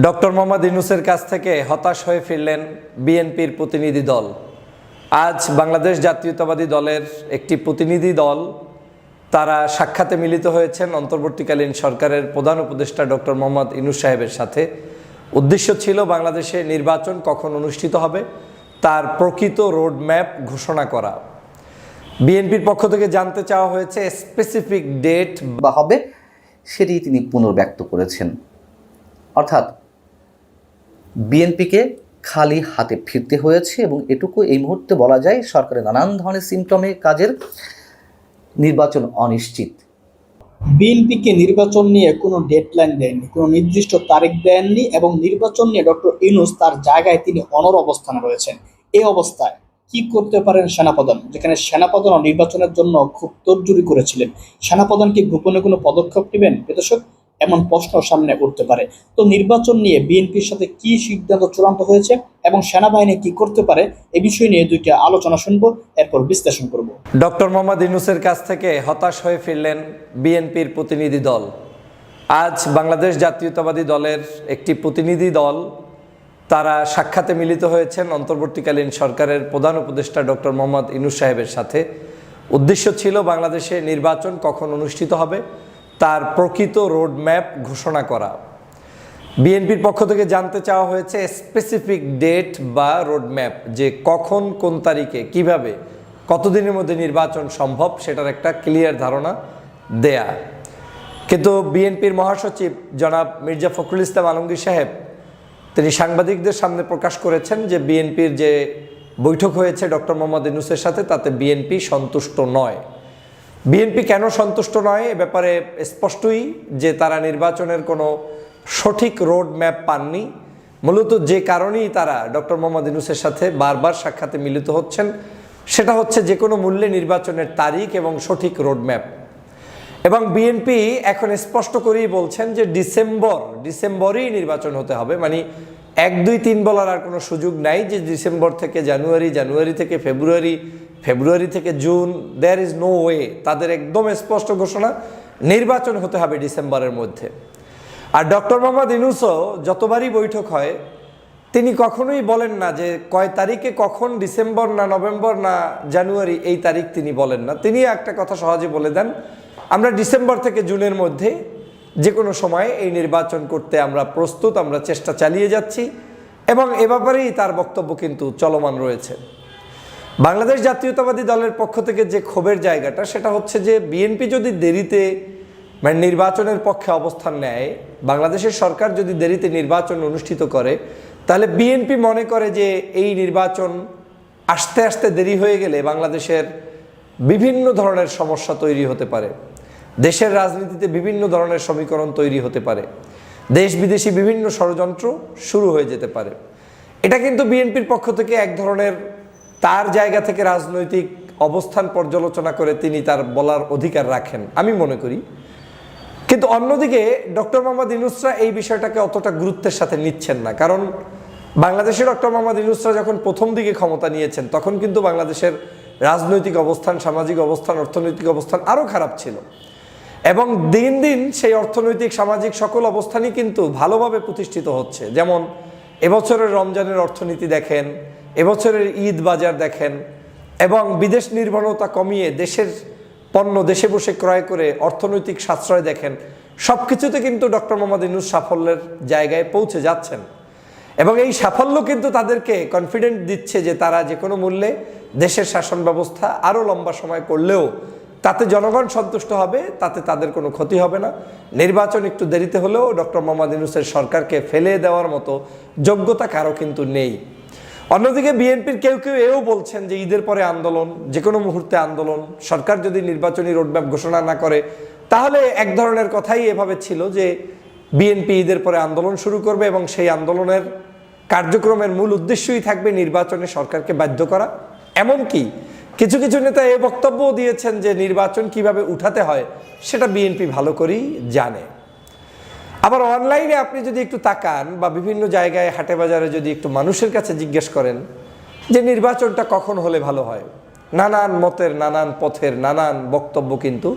Doctor Mohammad ইউনুসের কাছ থেকে হতাশ হয়ে ফিরলেন বিএনপির প্রতিনিধি দল। আজ বাংলাদেশ জাতীয়তাবাদী দলের একটি প্রতিনিধি দল, তারা সাক্ষাতে মিলিত হয়েছেন অন্তর্বর্তীকালীন সরকারের প্রধান উপদেষ্টা ডক্টর মোহাম্মদ ইনুস সাহেবের সাথে। উদ্দেশ্য ছিল বাংলাদেশে নির্বাচন কখন অনুষ্ঠিত হবে, তার প্রকৃত রোডম্যাপ ঘোষণা করা। বিএনপির পক্ষ থেকে জানতে চাওয়া হয়েছে স্পেসিফিক ডেট বা হবে, সেটি তিনি পুনর্ব্যক্ত করেছেন। অর্থাৎ বিএনপিকে খালি হাতে ফিরতে হয়েছে এবং এটুকু এই মুহূর্তে বলা যায়, সরকারের নানান ধরনের সিমটমে কাজের নির্বাচন অনিশ্চিত। বিএনপিকে নির্বাচন নিয়ে কোনো ডেডলাইন দেননি কোনো নির্দিষ্ট তারিখ দেননি এবং নির্বাচন নিয়ে ডক্টর ইউনুস তার জায়গায় তিনি অনর অবস্থানে রয়েছেন। এই অবস্থায় কি করতে পারেন সেনাপ্রধান? যেখানে সেনাপ্রধানও নির্বাচনের জন্য খুব তোড়জুড়ি করেছিলেন। সেনাপ্রধান কি গোপনে কোনো পদক্ষেপ নেবেন? দর্শক এমন প্রশ্ন সামনে উঠতে পারে। তো নির্বাচন নিয়ে বিএনপির সাথে কি সিদ্ধান্ত চূড়ান্ত হয়েছে এবং সেনাবাহিনী কি করতে পারে, এ বিষয় নিয়ে দুইটা আলোচনা শুনব, এরপর বিশ্লেষণ করব। ডক্টর মোহাম্মদ ইউনুসের কাছ থেকে হতাশ হয়ে ফিরলেন বিএনপির প্রতিনিধি দল। আজ বাংলাদেশ জাতীয়তাবাদী দলের একটি প্রতিনিধি দল, তারা সাক্ষাতে মিলিত হয়েছেন অন্তর্বর্তীকালীন সরকারের প্রধান উপদেষ্টা ডক্টর মোহাম্মদ ইনুস সাহেবের সাথে। উদ্দেশ্য ছিল বাংলাদেশে নির্বাচন কখন অনুষ্ঠিত হবে তার প্রকৃত রোডম্যাপ ঘোষণা করা। বিএনপির পক্ষ থেকে জানতে চাওয়া হয়েছে স্পেসিফিক ডেট বা রোডম্যাপ যে কখন, কোন তারিখে, কীভাবে, কতদিনের মধ্যে নির্বাচন সম্ভব সেটার একটা ক্লিয়ার ধারণা দেয়া। কিন্তু বিএনপির মহাসচিব জনাব মির্জা ফখরুল ইসলাম আলমগীর সাহেব, তিনি সাংবাদিকদের সামনে প্রকাশ করেছেন যে বিএনপির যে বৈঠক হয়েছে ডক্টর মোহাম্মদ ইউনুসের সাথে, তাতে বিএনপি সন্তুষ্ট নয়। বিএনপি কেন সন্তুষ্ট নয় এ ব্যাপারে স্পষ্টই যে তারা নির্বাচনের কোনো সঠিক রোড ম্যাপ পাননি। মূলত যে কারণেই তারা ডক্টর মোহাম্মদ ইউনুসের সাথে বারবার সাক্ষাতে মিলিত হচ্ছেন, সেটা হচ্ছে যে কোনো মূল্যে নির্বাচনের তারিখ এবং সঠিক রোড ম্যাপ এবং বিএনপি এখন স্পষ্ট করেই বলছেন যে ডিসেম্বর, ডিসেম্বরেই নির্বাচন হতে হবে। মানে এক, দুই, তিন বলার আর কোনো সুযোগ নাই যে ডিসেম্বর থেকে জানুয়ারি জানুয়ারি থেকে ফেব্রুয়ারি ফেব্রুয়ারি থেকে June there is no way তাদের একদম স্পষ্ট ঘোষণা, নির্বাচন হতে হবে ডিসেম্বরের মধ্যে। আর ডক্টর মোহাম্মদ ইনুসও যতবারই বৈঠক হয়, তিনি কখনোই বলেন না যে কয় তারিখে কখন ডিসেম্বর না নভেম্বর না জানুয়ারি, এই তারিখ তিনি বলেন না। তিনি একটা কথা সহজে বলে দেন, আমরা ডিসেম্বর থেকে জুনের মধ্যে যে কোনো সময় এই নির্বাচন করতে আমরা প্রস্তুত, আমরা চেষ্টা চালিয়ে যাচ্ছি, এবং এ ব্যাপারেই তার বক্তব্য কিন্তু চলমান রয়েছে। বাংলাদেশ জাতীয়তাবাদী দলের পক্ষ থেকে যে ক্ষোভের জায়গাটা, সেটা হচ্ছে যে বিএনপি যদি দেরিতে মানে নির্বাচনের পক্ষে অবস্থান নেয়, বাংলাদেশের সরকার যদি দেরিতে নির্বাচন অনুষ্ঠিত করে, তাহলে বিএনপি মনে করে যে এই নির্বাচন আস্তে আস্তে দেরি হয়ে গেলে বাংলাদেশের বিভিন্ন ধরনের সমস্যা তৈরি হতে পারে। দেশের রাজনীতিতে বিভিন্ন ধরনের সমীকরণ তৈরি হতে পারে। দেশ বিদেশি বিভিন্ন ষড়যন্ত্র শুরু হয়ে যেতে পারে। এটা কিন্তু বিএনপির পক্ষ থেকে এক ধরনের তার জায়গা থেকে রাজনৈতিক অবস্থান পর্যালোচনা করে তিনি তার বলার অধিকার রাখেন, আমি মনে করি। কিন্তু অন্যদিকে ডক্টর মোহাম্মদ ইনুসরা এই বিষয়টাকে অতটা গুরুত্বের সাথে নিচ্ছেন না। কারণ বাংলাদেশের ডক্টর মোহাম্মদ ইনুসরা যখন প্রথম দিকে ক্ষমতা নিয়েছেন, তখন কিন্তু বাংলাদেশের রাজনৈতিক অবস্থান, সামাজিক অবস্থান, অর্থনৈতিক অবস্থান আরও খারাপ ছিল। এবং দিন দিন সেই অর্থনৈতিক, সামাজিক সকল অবস্থানই কিন্তু ভালোভাবে প্রতিষ্ঠিত হচ্ছে। যেমন এবছরের রমজানের অর্থনীতি দেখেন এবছরের ঈদ বাজার দেখেন এবং বিদেশ নির্ভরতা কমিয়ে দেশের পণ্য দেশে বসে ক্রয় করে অর্থনৈতিক সাশ্রয় দেখেন সব কিছুতে কিন্তু ডক্টর মোহাম্মদ ইনুস সাফল্যের জায়গায় পৌঁছে যাচ্ছেন। এবং এই সাফল্য কিন্তু তাদেরকে কনফিডেন্ট দিচ্ছে যে তারা যে কোনো মূল্যে দেশের শাসন ব্যবস্থা আরও লম্বা সময় করলেও তাতে জনগণ সন্তুষ্ট হবে, তাতে তাদের কোনো ক্ষতি হবে না। নির্বাচন একটু দেরিতে হলেও ডক্টর মোহাম্মদ ইনুসের সরকারকে ফেলে দেওয়ার মতো যোগ্যতা কারও কিন্তু নেই। অন্যদিকে বিএনপির কেউ কেউ এও বলছেন যে ঈদের পরে আন্দোলন যে কোনো মুহূর্তে আন্দোলন, সরকার যদি নির্বাচনী রোডম্যাপ ঘোষণা না করে, তাহলে এক ধরনের কথাই এভাবে ছিল যে বিএনপি ঈদের পরে আন্দোলন শুরু করবে এবং সেই আন্দোলনের কার্যক্রমের মূল উদ্দেশ্যই থাকবে নির্বাচনে সরকারকে বাধ্য করা। এমনকি কিছু কিছু নেতা এ বক্তব্যও দিয়েছেন যে নির্বাচন কীভাবে উঠাতে হয়, সেটা বিএনপি ভালো করেই জানে। আবার অনলাইনে আপনি যদি একটু তাকান বা বিভিন্ন জায়গায়, হাটে বাজারে যদি একটু মানুষের কাছে জিজ্ঞেস করেন যে নির্বাচনটা কখন হলে ভালো হয়? নানান মতের, নানান পথের, নানান বক্তব্য কিন্তু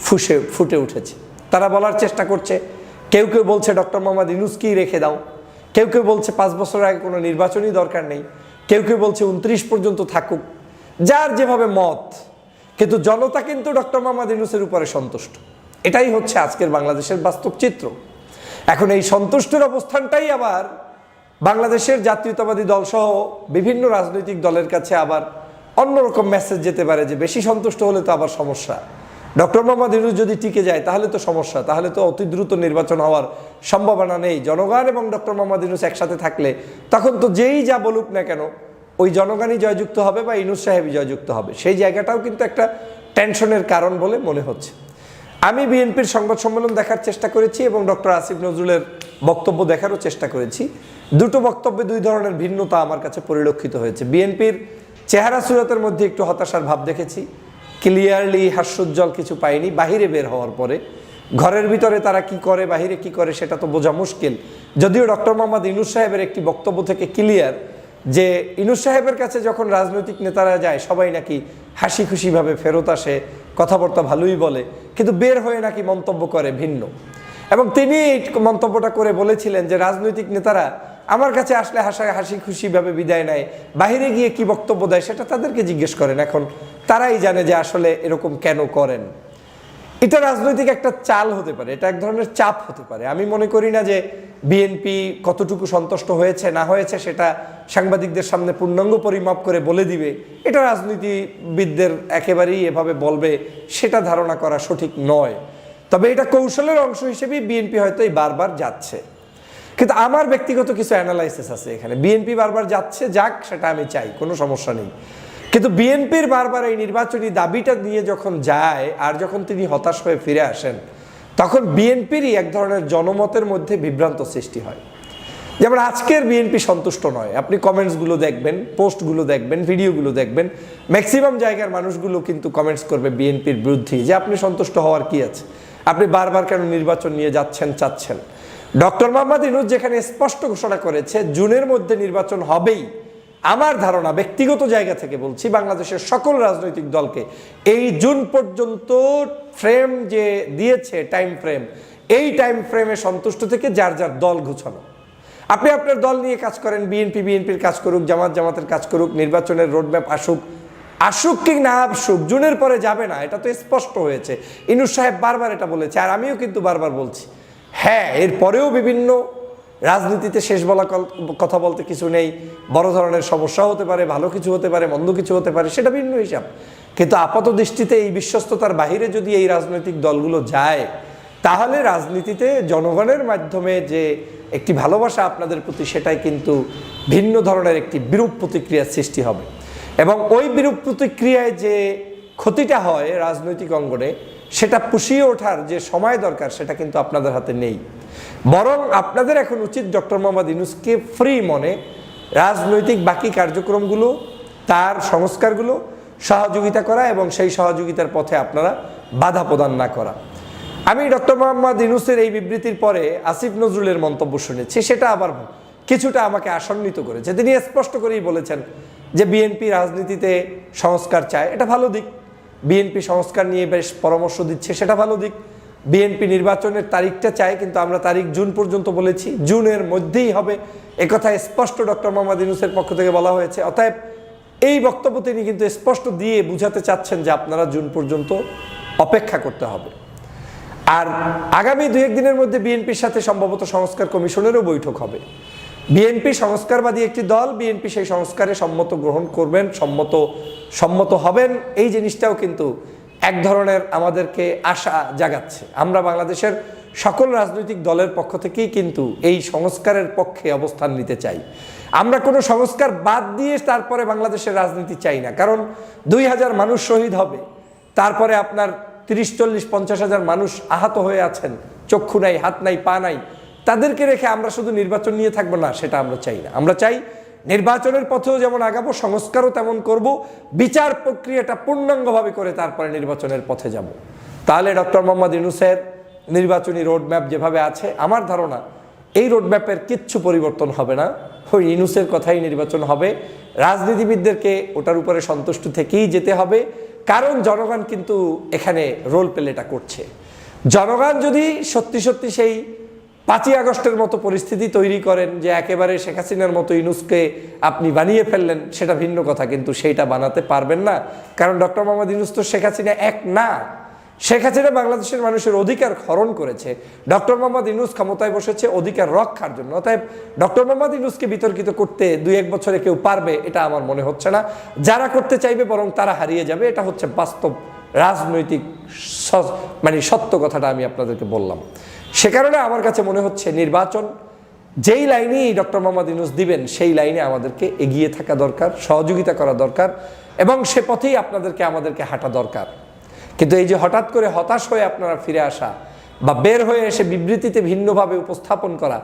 ফুসে, ফুটে উঠেছে। তারা বলার চেষ্টা করছে, কেউ কেউ বলছে, ডক্টর মোহাম্মদ ইনুসকেই রেখে দাও? কেউ কেউ বলছে, পাঁচ বছর আগে কোনো নির্বাচনই দরকার নেই। কেউ কেউ বলছে উনত্রিশ পর্যন্ত থাকুক। যার যেভাবে মত, কিন্তু জনতা কিন্তু ডক্টর মোহাম্মদ ইউনুসের উপরে সন্তুষ্ট। এটাই হচ্ছে আজকের বাংলাদেশের বাস্তব চিত্র। এখন এই সন্তুষ্টের অবস্থানটাই আবার বাংলাদেশের জাতীয়তাবাদী দলসহ বিভিন্ন রাজনৈতিক দলের কাছে আবার অন্যরকম মেসেজ যেতে পারে যে বেশি সন্তুষ্ট হলে তো আবার সমস্যা। ডক্টর মোহাম্মদ ইউনুস যদি টিকে যায়, তাহলে তো সমস্যা, তাহলে তো অতি দ্রুত নির্বাচন হওয়ার সম্ভাবনা নেই। জনগণ এবং ডক্টর মোহাম্মদ ইউনুস একসাথে থাকলে তখন তো যেই যা বলুক না কেন, ওই জনগণই জয়যুক্ত হবে বা ইনুস সাহেবই জয়যুক্ত হবে। সেই জায়গাটাও কিন্তু একটা টেনশনের কারণ বলে মনে হচ্ছে। আমি বিএনপির সংবাদ সম্মেলন দেখার চেষ্টা করেছি এবং ডক্টর আসিফ নজরুলের বক্তব্য দেখারও চেষ্টা করেছি। দুটো বক্তব্যে দুই ধরনের ভিন্নতা আমার কাছে পরিলক্ষিত হয়েছে। বিএনপির চেহারা সুরতের মধ্যে একটু হতাশার ভাব দেখেছি। ক্লিয়ারলি হাস্যোজ্জ্বল কিছু পাইনি, বাহিরে বের হওয়ার পরে। ঘরের ভিতরে তারা কি করে, বাহিরে কি করে, সেটা তো বোঝা মুশকিল। যদিও ডক্টর মোহাম্মদ ইনুস সাহেবের একটি বক্তব্য থেকে ক্লিয়ার যে ইনুস সাহেবের কাছে যখন রাজনৈতিক নেতারা যায়, সবাই নাকি হাসি খুশিভাবে ফেরত আসে কথাবার্তা ভালোই বলে, কিন্তু বের হয়ে নাকি মন্তব্য করে ভিন্ন। এবং তিনি এই মন্তব্যটা করে বলেছিলেন যে রাজনৈতিক নেতারা আমার কাছে আসলে হাসা হাসি খুশিভাবে বিদায় নেয়, বাহিরে গিয়ে কি বক্তব্য দেয় সেটা তাদেরকে জিজ্ঞেস করেন। এখন তারাই জানে যে আসলে এরকম কেন করেন। এটা রাজনৈতিক একটা চাল হতে পারে, এটা এক ধরনের চাপ হতে পারে। আমি মনে করি না যে বিএনপি কতটুকু সন্তুষ্ট হয়েছে, না হয়েছে, সেটা সাংবাদিকদের সামনে পূর্ণাঙ্গ পরিমাপ করে বলে দিবে। এটা রাজনীতিবিদদের একেবারেই এভাবে বলবে, সেটা ধারণা করা সঠিক নয়। তবে এটা কৌশলের অংশ হিসেবেই বিএনপি হয়তো এই বারবার যাচ্ছে। কিন্তু আমার ব্যক্তিগত কিছু অ্যানালাইসিস আছে এখানে। বিএনপি বারবার যাচ্ছে, যাক, সেটা আমি চাই, কোনো সমস্যা নেই। কিন্তু বিএনপির বারবার এই নির্বাচনী দাবিটা নিয়ে যখন যায় আর যখন তিনি হতাশ হয়ে ফিরে আসেন, তখন বিএনপিরই এক ধরনের জনমতের মধ্যে বিভ্রান্ত সৃষ্টি হয়। যেমন আজকের বিএনপি সন্তুষ্ট নয়। আপনি কমেন্টসগুলো দেখবেন, পোস্টগুলো দেখবেন, ভিডিওগুলো দেখবেন। ম্যাক্সিমাম জায়গার মানুষগুলো কিন্তু কমেন্টস করবে বিএনপির বিরুদ্ধে যে আপনি সন্তুষ্ট হওয়ার কি আছে? আপনি বারবার কেন নির্বাচন নিয়ে যাচ্ছেন, চাচ্ছেন? ডক্টর মোহাম্মদ ইনুজ যেখানে স্পষ্ট ঘোষণা করেছে, জুনের মধ্যে নির্বাচন হবেই। আমার ধারণা ব্যক্তিগত জায়গা থেকে বলছি, বাংলাদেশের সকল রাজনৈতিক দলকে, এই জুন পর্যন্ত ফ্রেম যে দিয়েছে টাইম ফ্রেম এই টাইম ফ্রেমে সন্তুষ্ট থেকে যার যার দল গুছানো। আপনি আপনার দল নিয়ে কাজ করেন বিএনপি বিএনপির কাজ করুক, জামাত জামাতের কাজ করুক, নির্বাচনের রোডম্যাপ আসুক আসুক কি না আসুক, জুনের পরে যাবে না, এটা তো স্পষ্ট হয়েছে। ইনুস সাহেব বারবার এটা বলেছে, আর আমিও কিন্তু বারবার বলছি। হ্যাঁ এরপরেও বিভিন্ন রাজনীতিতে শেষ বলা কথা বলতে কিছু নেই, বড় ধরনের সমস্যা হতে পারে, ভালো কিছু হতে পারে, মন্দ কিছু হতে পারে, সেটা ভিন্ন হিসাব। কিন্তু আপাত দৃষ্টিতে এই বিশ্বস্ততার বাহিরে যদি এই রাজনৈতিক দলগুলো যায়, তাহলে রাজনীতিতে জনগণের মাধ্যমে যে একটি ভালোবাসা আপনাদের প্রতি, সেটাই কিন্তু ভিন্ন ধরনের একটি বিরূপ প্রতিক্রিয়ার সৃষ্টি হবে। এবং ওই বিরূপ প্রতিক্রিয়ায় যে ক্ষতিটা হয় রাজনৈতিক অঙ্গনে সেটা পুষিয়ে ওঠার যে সময় দরকার, সেটা কিন্তু আপনাদের হাতে নেই। বরং আপনাদের এখন উচিত ডক্টর মোহাম্মদ ইউনুসকে ফ্রি মনে রাজনৈতিক বাকি কার্যক্রমগুলো, তার সংস্কারগুলো সহযোগিতা করা এবং সেই সহযোগিতার পথে আপনারা বাধা প্রদান না করা। আমি ডক্টর মোহাম্মদ ইউনুসের এই বিবৃতির পরে আসিফ নজরুলের মন্তব্য শুনেছি, সেটা আবার কিছুটা আমাকে আশান্বিত করেছে। তিনি স্পষ্ট করেই বলেছেন যে বিএনপি রাজনীতিতে সংস্কার চায়। এটা ভালো দিক। বিএনপি সংস্কার নিয়ে বেশ পরামর্শ দিচ্ছে, সেটা ভালো দিক। বিএনপি নির্বাচনের তারিখটা চায় কিন্তু আমরা তারিখ জুন পর্যন্ত বলেছি। জুনের মধ্যেই হবে। একথা স্পষ্ট ডক্টর মোহাম্মদ ইউনুসের পক্ষ থেকে বলা হয়েছে। অতএব এই বক্তব্য তিনি কিন্তু স্পষ্ট দিয়ে বুঝাতে চাচ্ছেন যে আপনারা জুন পর্যন্ত অপেক্ষা করতে হবে। আর আগামী দু একদিনের মধ্যে বিএনপির সাথে সম্ভবত সংস্কার কমিশনেরও বৈঠক হবে। বিএনপি সংস্কারবাদী একটি দল, বিএনপি সেই সংস্কারে সম্মত গ্রহণ করবেন, সম্মত সম্মত হবেন। এই জিনিসটাও কিন্তু এক ধরনের আমাদেরকে আশা জাগাচ্ছে। আমরা বাংলাদেশের সকল রাজনৈতিক দলের পক্ষ থেকেই কিন্তু এই সংস্কারের পক্ষে অবস্থান নিতে চাই। আমরা কোনো সংস্কার বাদ দিয়ে তারপরে বাংলাদেশের রাজনীতি চাই না। কারণ দুই হাজার মানুষ শহীদ হবে, তারপরে আপনার তিরিশ, চল্লিশ, পঞ্চাশ হাজার মানুষ আহত হয়ে আছেন, চক্ষু নাই, হাত নাই, পা নাই। তাদেরকে রেখে আমরা শুধু নির্বাচন নিয়ে থাকব না, সেটা আমরা চাই না। আমরা চাই নির্বাচনের পথেও যেমন আগাবো, সংস্কারও তেমন করব, বিচার প্রক্রিয়াটা পূর্ণাঙ্গভাবে করে তারপরে নির্বাচনের পথে যাব। তাহলে ডক্টর মোহাম্মদ ইউনুসের নির্বাচনী রোডম্যাপ যেভাবে আছে, আমার ধারণা এই রোডম্যাপের কিচ্ছু পরিবর্তন হবে না। ওই ইনুসের কথাই নির্বাচন হবে। রাজনীতিবিদদেরকে ওটার উপরে সন্তুষ্ট থেকেই যেতে হবে। কারণ জনগণ কিন্তু এখানে রোল প্লেটা করছে। জনগণ যদি সত্যি সত্যি সেই পাঁচই আগস্টের মতো পরিস্থিতি তৈরি করেন যে একেবারে শেখ হাসিনার মতো ইনুসকে আপনি বানিয়ে ফেললেন, সেটা ভিন্ন কথা, কিন্তু সেইটা বানাতে পারবেন না। কারণ ডক্টর মোহাম্মদ ইনুস তো শেখ হাসিনা এক না। শেখ হাসিনা বাংলাদেশের মানুষের অধিকার হরণ করেছে। ডক্টর মোহাম্মদ ইনুস ক্ষমতায় বসেছে অধিকার রক্ষার জন্য। অতএব ডক্টর মোহাম্মদ ইনুসকে বিতর্কিত করতে দুই এক বছরে কেউ পারবে, এটা আমার মনে হচ্ছে না। যারা করতে চাইবে বরং তারা হারিয়ে যাবে, এটা হচ্ছে বাস্তব রাজনৈতিক মানে সত্য কথাটা আমি আপনাদেরকে বললাম। সে কারণে আমার কাছে মনে হচ্ছে নির্বাচন, যেই লাইনেই ডক্টর মোহাম্মদ ইনুস দিবেন, সেই লাইনে আমাদেরকে এগিয়ে থাকা দরকার, সহযোগিতা করা দরকার, এবং সে পথেই আপনাদেরকে, আমাদেরকে হাঁটা দরকার। কিন্তু এই যে হঠাৎ করে হতাশ হয়ে আপনারা ফিরে আসা, বা বের হয়ে এসে বিবৃতিতে ভিন্নভাবে উপস্থাপন করা,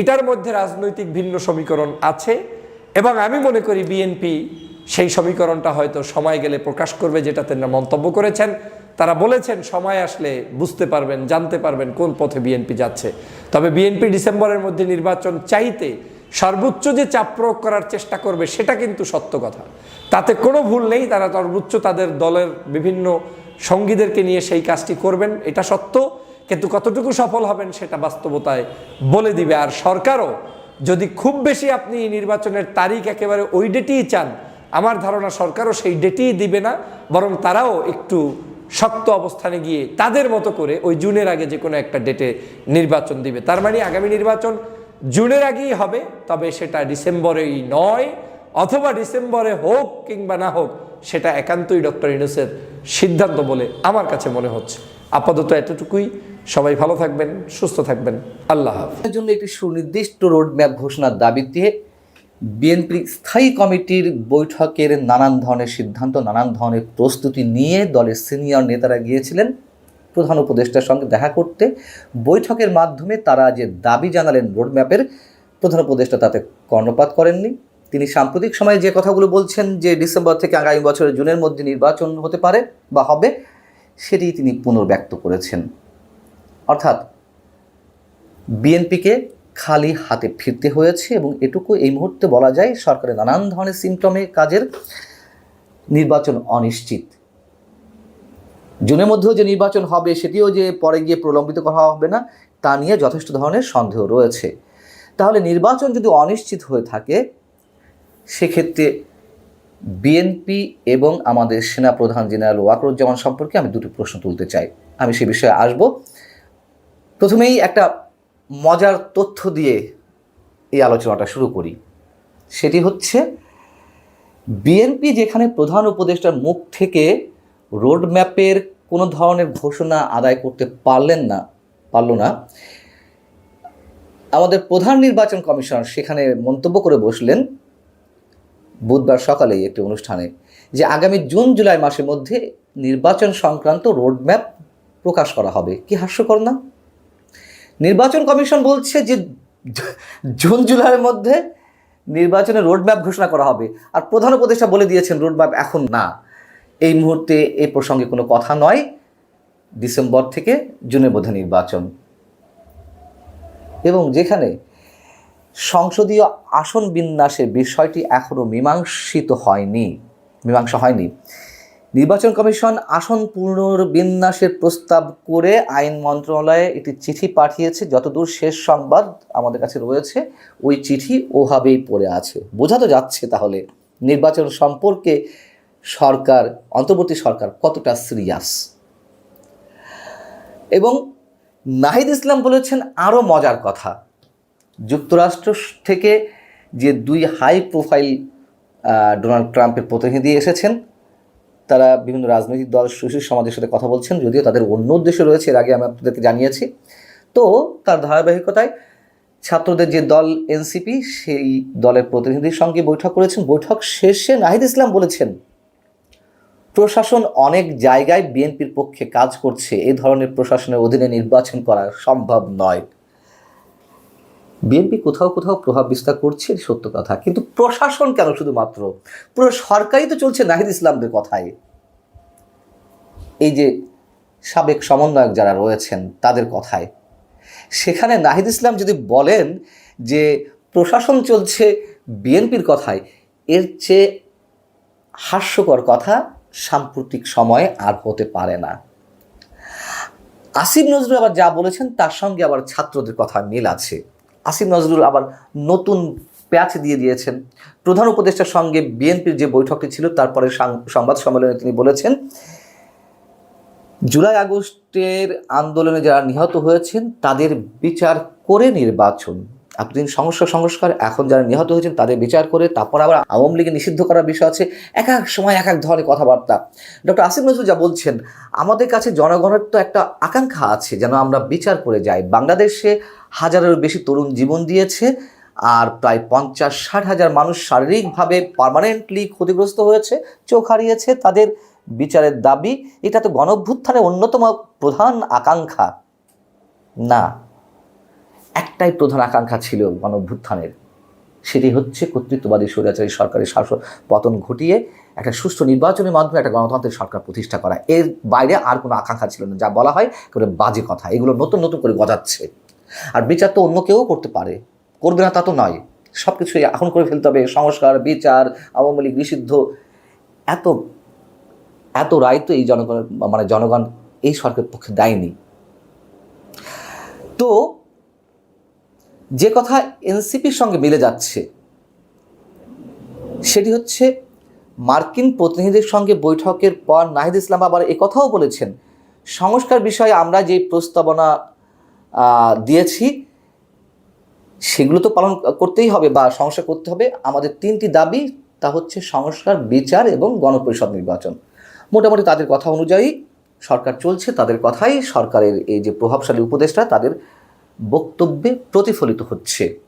এটার মধ্যে রাজনৈতিক ভিন্ন সমীকরণ আছে, এবং আমি মনে করি বিএনপি সেই সমীকরণটা হয়তো সময় গেলে প্রকাশ করবে যেটা তেনারা মন্তব্য করেছেন। তারা বলেছেন, সময় আসলে বুঝতে পারবেন, জানতে পারবেন কোন পথে বিএনপি যাচ্ছে। তবে বিএনপি ডিসেম্বরের মধ্যে নির্বাচন চাইতে সর্বোচ্চ যে চাপ প্রয়োগ করার চেষ্টা করবে, সেটা কিন্তু সত্য কথা। তাতে কোনো ভুল নেই, তারা সর্বোচ্চ তাদের দলের বিভিন্ন সঙ্গীদেরকে নিয়ে সেই কাজটি করবেন, এটা সত্য। কিন্তু কতটুকু সফল হবেন সেটা বাস্তবতায় বলে দিবে। আর সরকারও যদি খুব বেশি আপনি নির্বাচনের তারিখ একেবারে ওই ডেটেই চান, আমার ধারণা সরকারও সেই ডেটেই দিবে না, বরং তারাও একটু শক্ত অবস্থানে গিয়ে তাদের মতো করে ওই জুনের আগে যে কোনো একটা ডেটে নির্বাচন দিবে। তার মানে আগামী নির্বাচন জুনের আগেই হবে, তবে সেটা ডিসেম্বরেই নয়, অথবা ডিসেম্বরে হোক কিংবা না হোক, সেটা একান্তই ডক্টর ইনুসের সিদ্ধান্ত বলে আমার কাছে মনে হচ্ছে। আপাতত এতটুকুই। সবাই ভালো থাকবেন, সুস্থ থাকবেন। আল্লাহ জন্য একটি সুনির্দিষ্ট রোডম্যাপ ঘোষণার দাবিতে বিএনপির স্থায়ী কমিটির বৈঠকের নানান ধরনের সিদ্ধান্ত, নানান ধরনের প্রস্তুতি নিয়ে দলের সিনিয়র নেতারা গিয়েছিলেন। প্রধান উপদেষ্টার সঙ্গে দেখা করতে বৈঠকের মাধ্যমে তারা যে দাবি জানালেন রোডম্যাপের, প্রধান উপদেষ্টা তাতে কর্ণপাত করেননি। তিনি সাম্প্রতিক সময়ে যে কথাগুলো বলছেন যে ডিসেম্বর থেকে আগামী বছরের জুনের মধ্যে নির্বাচন হতে পারে বা হবে, সেটি তিনি পুনর্ব্যক্ত করেছেন। অর্থাৎ বিএনপিকে খালি হাতে ফিরতে হয়েছে এবং এটুকু এই মুহূর্তে বলা যায় সরকারের নানান ধরনের সিমটমে কাজের নির্বাচন অনিশ্চিত। জুনের মধ্যেও যে নির্বাচন হবে সেটিও যে পরে গিয়ে প্রলম্বিত করা হবে না, তা নিয়ে যথেষ্ট ধরনের সন্দেহ রয়েছে। তাহলে নির্বাচন যদি অনিশ্চিত হয়ে থাকে, সেক্ষেত্রে বিএনপি এবং আমাদের সেনাপ্রধান জেনারেল ওয়াকরুজ্জামান সম্পর্কে আমি দুটি প্রশ্ন তুলতে চাই। আমি সে বিষয়ে আসব। প্রথমেই একটা মজার তথ্য দিয়ে এই আলোচনাটা শুরু করি। সেটি হচ্ছে, বিএনপি যেখানে প্রধান উপদেষ্টার মুখ থেকে রোডম্যাপের কোনো ধরনের ঘোষণা আদায় করতে পারলেন না, পারল না, আমাদের প্রধান নির্বাচন কমিশনার সেখানে মন্তব্য করে বসলেন বুধবার সকালেই একটি অনুষ্ঠানে যে আগামী জুন, জুলাই মাসের মধ্যে নির্বাচন সংক্রান্ত রোডম্যাপ প্রকাশ করা হবে। কি হাস্যকর না? নির্বাচন কমিশন বলছে যে জুন জুলাইয়ের মধ্যে নির্বাচনের রোডম্যাপ ঘোষণা করা হবে। আর প্রধান উপদেষ্টা বলে দিয়েছেন, রোডম্যাপ এখন না। এই মুহূর্তে এ প্রসঙ্গে কোনো কথা নয়। ডিসেম্বর থেকে জুনের মধ্যে নির্বাচন। এবং যেখানে সংসদীয় আসন বিন্যাসের বিষয়টি এখনও মীমাংসিত হয়নি, মীমাংসা হয়নি নির্বাচন কমিশন আসন পুনর্বিন্যাসের প্রস্তাব করে আইন মন্ত্রণালয়ে একটি চিঠি পাঠিয়েছে। যতদূর শেষ সংবাদ আমাদের কাছে রয়েছে, ওই চিঠি ওভাবেই পড়ে আছে। বোঝা তো যাচ্ছে তাহলে নির্বাচন সম্পর্কে সরকার, অন্তর্বর্তী সরকার কতটা সিরিয়াস। এবং নাহিদ ইসলাম বলেছেন আরও মজার কথা। যুক্তরাষ্ট্র থেকে যে দুই হাই প্রোফাইল ডোনাল্ড ট্রাম্পের প্রতিনিধি এসেছেন তারা বিভিন্ন রাজনৈতিক দল, সুশীল সমাজের সাথে কথা বলছেন, যদিও তাদের অন্য উদ্দেশ্য রয়েছে, এর আগে আমি আপনাদেরকে জানিয়েছি। তো তার ধারাবাহিকতায় ছাত্রদের যে দল এনসিপি সেই দলের প্রতিনিধির সঙ্গে বৈঠক করেছেন। বৈঠক শেষে নাহিদ ইসলাম বলেছেন, প্রশাসন অনেক জায়গায় বিএনপির পক্ষে কাজ করছে, এ ধরনের প্রশাসনের অধীনে নির্বাচন করা সম্ভব নয়। বিএনপি কোথাও কোথাও প্রভাব বিস্তার করছে সত্য কথা। কিন্তু প্রশাসন কেন শুধুমাত্র? পুরো সরকারই তো চলছে নাহিদ ইসলামদের কথায়। এই যে সাবেক সমন্বয়ক যারা রয়েছেন, তাদের কথায়। সেখানে নাহিদ ইসলাম যদি বলেন যে প্রশাসন চলছে বিএনপির কথায়, এর চেয়ে হাস্যকর কথা সাম্প্রতিক সময়ে আর হতে পারে না। আসিফ নজরুল আবার যা বলেছেন, তার সঙ্গে আবার ছাত্রদের কথা মিল আছে। আসিফ নজরুল আবার নতুন প্যাচ দিয়ে দিয়েছেন। প্রধান উপদেষ্টার সঙ্গে বিএনপির যে বৈঠকটি ছিল, তারপরে সংবাদ সম্মেলনে তিনি বলেছেন, জুলাই আগস্টের আন্দোলনে যারা নিহত হয়েছেন, তাদের বিচার করে নির্বাচন। এতদিন সংস্কার সংস্কার, এখন যারা নিহত হয়েছেন তাদের বিচার করে তারপর আবার আওয়ামী লীগের নিষিদ্ধ করার বিষয় আছে। এক এক সময়, এক এক ধরনের কথাবার্তা। ডক্টর আসিফ নজরুল যা বলছেন, আমাদের কাছে জনগণের তো একটা আকাঙ্ক্ষা আছে যেন আমরা বিচার করে যাই। বাংলাদেশে হাজারের বেশি তরুণ জীবন দিয়েছে আর প্রায় পঞ্চাশ, ষাট হাজার মানুষ শারীরিকভাবে পার্মানেন্টলি ক্ষতিগ্রস্ত হয়েছে, চোখ হারিয়েছে তাদের বিচারের দাবি। এটা তো গণভ্যুত্থানের অন্যতম প্রধান আকাঙ্ক্ষা। না। একটাই প্রধান আকাঙ্ক্ষা ছিল গণভ্যুত্থানের। সেটি হচ্ছে কর্তৃত্ববাদী স্বৈরাচারী সরকারের শাসন পতন ঘটিয়ে একটা সুষ্ঠু নির্বাচনের মাধ্যমে একটা গণতান্ত্রিক সরকার প্রতিষ্ঠা করা। এর বাইরে আর কোনো আকাঙ্ক্ষা ছিল না, যা বলা হয় করে বাজে কথা। এগুলো নতুন নতুন করে গজাচ্ছে। আর বিচার তো অন্য কেউ করতে পারে। করবে না তা তো নয়। সব কিছুই এখন করে ফেলতে হবে। সংস্কার, বিচার, আওয়ামী লীগ নিষিদ্ধ। এত এত রায় তো এই জনগণ মানে জনগণ এই সরকারের পক্ষে দেয়নি। তো যে কথা এনসিপির সঙ্গে মিলে যাচ্ছে, সেটি হচ্ছে মার্কিন প্রতিনিধিদের সঙ্গে বৈঠকের পর নাহিদ ইসলাম আবার কথাও বলেছেন, সংস্কার বিষয়ে আমরা যে প্রস্তাবনা দিয়েছি, সেগুলো তো পালন করতেই হবে বা সংস্কার করতে হবে। আমাদের তিনটি দাবি, তা হচ্ছে সংস্কার, বিচার এবং গণপরিষদ নির্বাচন। মোটামুটি তাদের কথা অনুযায়ী সরকার চলছে, তাদের কথাই সরকারের এই যে প্রভাবশালী উপদেষ্টা, তাদের বক্তব্যে প্রতিফলিত হচ্ছে।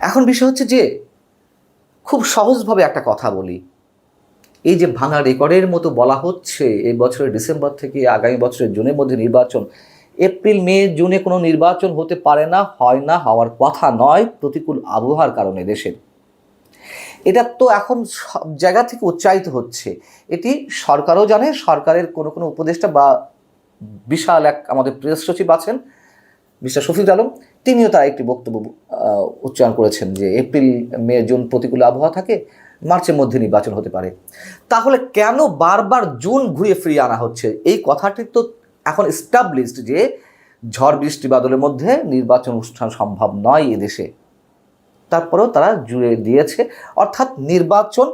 এখন বিষয় হচ্ছে যে, খুব সহজভাবে একটা কথা বলি। এই যে ভাঙা রেকর্ডের মতো বলা হচ্ছে, এই বছরের ডিসেম্বর থেকে আগামী বছরের জুনের মধ্যে নির্বাচন, এপ্রিল, মে, জুনে কোনো নির্বাচন হতে পারে না, হয় না, হওয়ার কথা নয়, প্রতিকূল আবহাওয়ার কারণে দেশের। এটা তো এখন সব জায়গা থেকে উচ্চারিত হচ্ছে। এটি সরকারও জানে, সরকারের কোনো কোনো উপদেষ্টা বা বিশাল এক আমাদের প্রেস সচিব আছেন মিস্টার শফিক আলম, তিনিও তার একটি বক্তব্য উচ্চারণ করেছেন যে এপ্রিল, মে, জুন প্রতিকূল আবহাওয়া থাকে, মার্চের মধ্যে নির্বাচন হতে পারে। তাহলে কেন বারবার জুন ঘুরিয়ে ফিরিয়ে আনা হচ্ছে? এই কথাটি তো এখন এস্টাবলিশড যে ঝড় বৃষ্টি বাদলের মধ্যে নির্বাচন অনুষ্ঠান সম্ভব নয় এদেশে। তারপরেও তারা জুড়ে দিয়েছে। অর্থাৎ নির্বাচন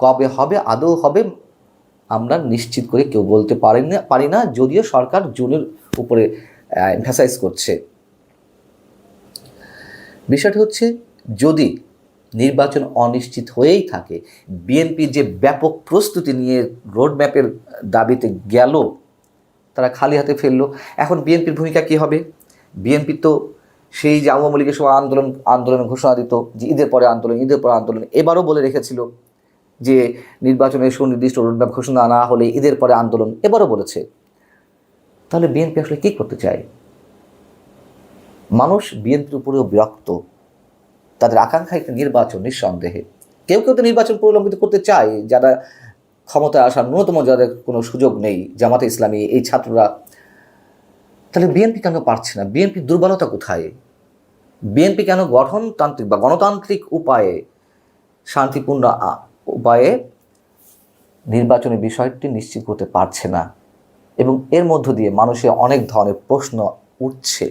কবে হবে, আদৌ হবে, আমরা নিশ্চিত করে কেউ বলতে পারি না পারি না, যদিও সরকার জুনের উপরে এমফাসাইজ করছে। বিষয়টি হচ্ছে, যদি নির্বাচন অনিশ্চিত হয়েই থাকে বিএনপি যে ব্যাপক প্রস্তুতি নিয়ে রোডম্যাপের দাবিতে গেল, তারা খালি হাতে ফেলল, এখন বিএনপির ভূমিকা কী হবে? বিএনপি তো সেই যে আওয়ামী লীগের সময় আন্দোলন, আন্দোলনের ঘোষণা দিত যে ঈদের পরে আন্দোলন, ঈদের পরে আন্দোলন, এবারও বলে রেখেছিল যে নির্বাচনের সুনির্দিষ্ট রোডম্যাপ ঘোষণা না হলে ঈদের পরে আন্দোলন, এবারও বলেছে। তাহলে বিএনপি আসলে কী করতে চায়? মানুষ বিএনপির উপরেও বিরক্ত। তাদের আকাঙ্ক্ষা একটা নির্বাচন নিঃসন্দেহে। কেউ কেউ তো নির্বাচন প্রলম্বিত করতে চায়, যারা ক্ষমতায় আসার ন্যূনতম যাদের কোনো সুযোগ নেই, জামাতে ইসলামী, এই ছাত্ররা। তাহলে বিএনপি কেন পারছে না? বিএনপির দুর্বলতা কোথায়? বিএনপি কেন গঠনতান্ত্রিক বা গণতান্ত্রিক উপায়ে, শান্তিপূর্ণ উপায়ে নির্বাচনের বিষয়টি নিশ্চিত করতে পারছে না? এবং এর মধ্য দিয়ে মানুষের অনেক ধরনের প্রশ্ন উঠছে।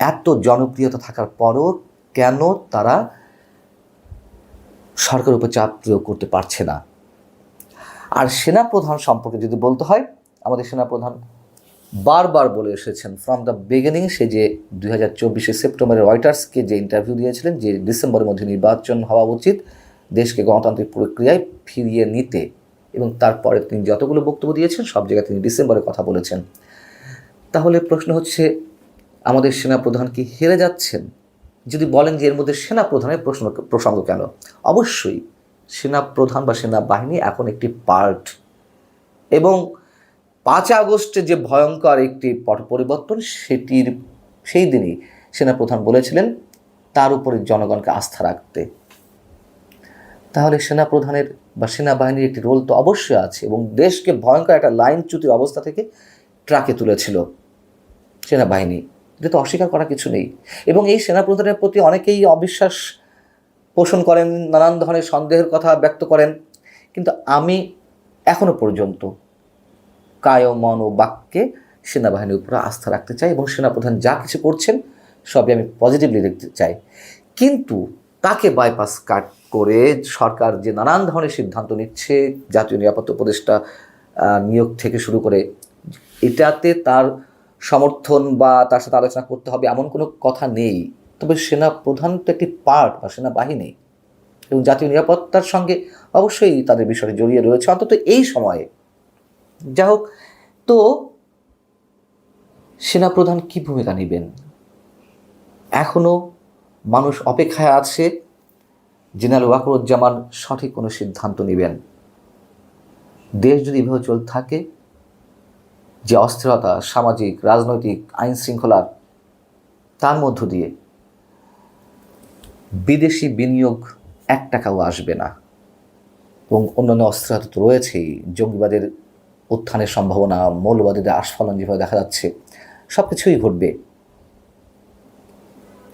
এত জনপ্রিয়তা থাকার পরও কেন তারা সরকারের উপর চাপ প্রয়োগ করতে পারছে না? আর সেনাপ্রধান সম্পর্কে যদি বলতে হয়, আমাদের সেনাপ্রধান বারবার বলে এসেছেন ফ্রম দ্য বিগিনিং সে যে দুই হাজার চব্বিশে সেপ্টেম্বরে রয়টার্সকে যে ইন্টারভিউ দিয়েছিলেন, যে ডিসেম্বরের মধ্যে নির্বাচন হওয়া উচিত, দেশকে গণতান্ত্রিক প্রক্রিয়ায় ফিরিয়ে নিতে। এবং তারপরে তিনি যতগুলো বক্তব্য দিয়েছেন, সব জায়গায় তিনি ডিসেম্বরে কথা বলেছেন। তাহলে প্রশ্ন হচ্ছে, আমাদের সেনাপ্রধান কি হেরে যাচ্ছেন? যদি বলেন যে এর মধ্যে সেনাপ্রধানের প্রশ্ন, প্রসঙ্গ কেন? অবশ্যই সেনাপ্রধান বা সেনাবাহিনী এখন একটি পার্ট এবং পাঁচ আগস্টে যে ভয়ঙ্কর একটি পট পরিবর্তন, সেটির, সেই দিনই সেনাপ্রধান বলেছিলেন, তার উপরে জনগণকে আস্থা রাখতে। তাহলে সেনাপ্রধানের বা সেনাবাহিনীর একটি রোল তো অবশ্যই আছে এবং দেশকে ভয়ঙ্কর একটা লাইনচ্যুতির অবস্থা থেকে ট্রাকে তুলেছিল সেনাবাহিনী। এটা তো অস্বীকার করা কিছু নেই। এবং এই সেনাপ্রধানের প্রতি অনেকেই অবিশ্বাস পোষণ করেন, নানান ধরনের সন্দেহের কথা ব্যক্ত করেন। কিন্তু আমি এখনও পর্যন্ত কায়, মন ও বাক্যে সেনাবাহিনীর উপরে আস্থা রাখতে চাই এবং সেনাপ্রধান যা কিছু করছেন সবই আমি পজিটিভলি দেখতে চাই। কিন্তু তাকে বাইপাস কাট করে সরকার যে নানান ধরনের সিদ্ধান্ত নিচ্ছে, জাতীয় নিরাপত্তা উপদেষ্টা নিয়োগ থেকে শুরু করে, এটাতে তার সমর্থন বা তার সাথে আলোচনা করতে হবে এমন কোনো কথা নেই। তবে সেনা প্রধান তো একটি পার্ট বা সেনাবাহিনী এবং জাতীয় নিরাপত্তার সঙ্গে অবশ্যই তাদের বিষয়টি জড়িয়ে রয়েছে। অন্তত এই সময়ে। যা হোক, তো সেনাপ্রধান কী ভূমিকা নেবেন? এখনও মানুষ অপেক্ষায় আছে। জেনারেল ওয়াকরুজ্জামান সঠিক কোনো সিদ্ধান্ত নেবেন। দেশ যদি এভাবে চলতে থাকে, যে অস্থিরতা, সামাজিক, রাজনৈতিক আইন শৃঙ্খলার তার মধ্য দিয়ে বিদেশি বিনিয়োগ এক টাকাও আসবে না এবং অন্যান্য অস্থিরতা তো রয়েছেই। জঙ্গিবাদের উত্থানের সম্ভাবনা, মৌলবাদীদের আস্ফলন যেভাবে দেখা যাচ্ছে সব কিছুই ঘটবে।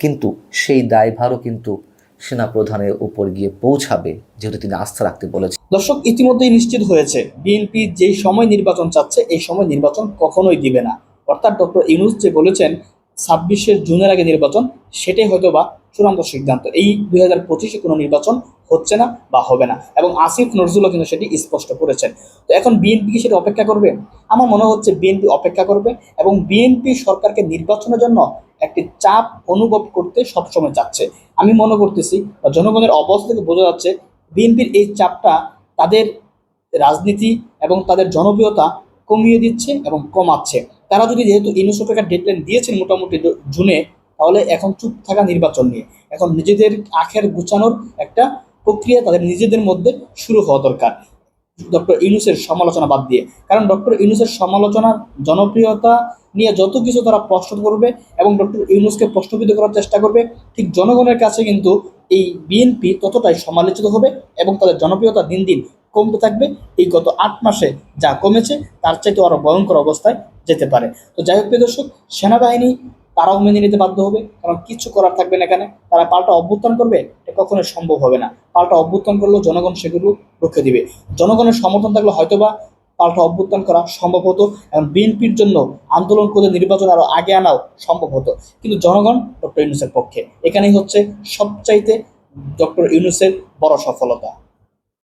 কিন্তু সেই দায়ভারও কিন্তু সেনাপ্রধানের উপর গিয়ে পৌঁছাবে, যেহেতু তিনি আস্থা রাখতে বলেছেন। দর্শক, ইতিমধ্যেই নিশ্চিত হয়েছে বিএনপি যেই সময় নির্বাচন চাচ্ছে, এই সময় নির্বাচন কখনোই দিবে না। অর্থাৎ ডক্টর ইউনুস যে বলেছেন ছাব্বিশের জুনের আগে নির্বাচন, সেটাই হয়তো বা চূড়ান্ত সিদ্ধান্ত। এই দুই হাজার পঁচিশে কোনো নির্বাচন হচ্ছে না বা হবে না। এবং আসিফ নজরুলও কিন্তু সেটি স্পষ্ট করেছেন। তো এখন বিএনপি কি সেটা অপেক্ষা করবে? আমার মনে হচ্ছে বিএনপি অপেক্ষা করবে এবং বিএনপি সরকারকে নির্বাচনের জন্য একটি চাপ অনুভব করতে সবসময় চাচ্ছে। আমি মনে করতেছি, জনগণের অবস্থা থেকে বোঝা যাচ্ছে বিএনপির এই চাপটা তাদের রাজনীতি এবং তাদের জনপ্রিয়তা কমিয়ে দিচ্ছে এবং কমাচ্ছে। তারা যদি যেহেতু ইউনিশো টাকার ডেডলাইন দিয়েছেন মোটামুটি জুনে, তাহলে এখন চুপ থাকা নির্বাচন নিয়ে। এখন নিজেদের আখের গুছানোর একটা প্রক্রিয়া তাদের নিজেদের মধ্যে শুরু হওয়া দরকার। ডক্টর ইউনুসের সমালোচনা বাদ দিয়ে। কারণ ডক্টর ইউনুসের সমালোচনা জনপ্রিয়তা নিয়ে যত কিছু তারা প্রশ্ন করবে এবং ডক্টর ইউনুসকে প্রশ্নবিদ্ধ করার চেষ্টা করবে, ঠিক জনগণের কাছে কিন্তু এই বিএনপি ততটাই সমালোচিত হবে এবং তাদের জনপ্রিয়তা দিন দিন কমতে থাকবে। এই গত আট মাসে যা কমেছে, তার চাইতে আরও ভয়ঙ্কর অবস্থায় যেতে পারে। তো যাই হোক প্রিয় দর্শক, সেনাবাহিনী তারাও মেনে নিতে বাধ্য হবে, কারণ কিছু করার থাকবে না এখানে। তারা পাল্টা অভ্যুত্থান করবে, এটা কখনোই সম্ভব হবে না। পাল্টা অভ্যুত্থান করলেও জনগণ সেগুলো রুখে দিবে। জনগণের সমর্থন থাকলে হয়তোবা পাল্টা অভ্যুত্থান করা সম্ভব হতো, এবং বিএনপির জন্য আন্দোলন করে নির্বাচন আরও আগে আনাও সম্ভব হতো। কিন্তু জনগণ ডক্টর ইউনুসের পক্ষে। এখানেই হচ্ছে সবচাইতে ডক্টর ইউনুসের বড় সফলতা।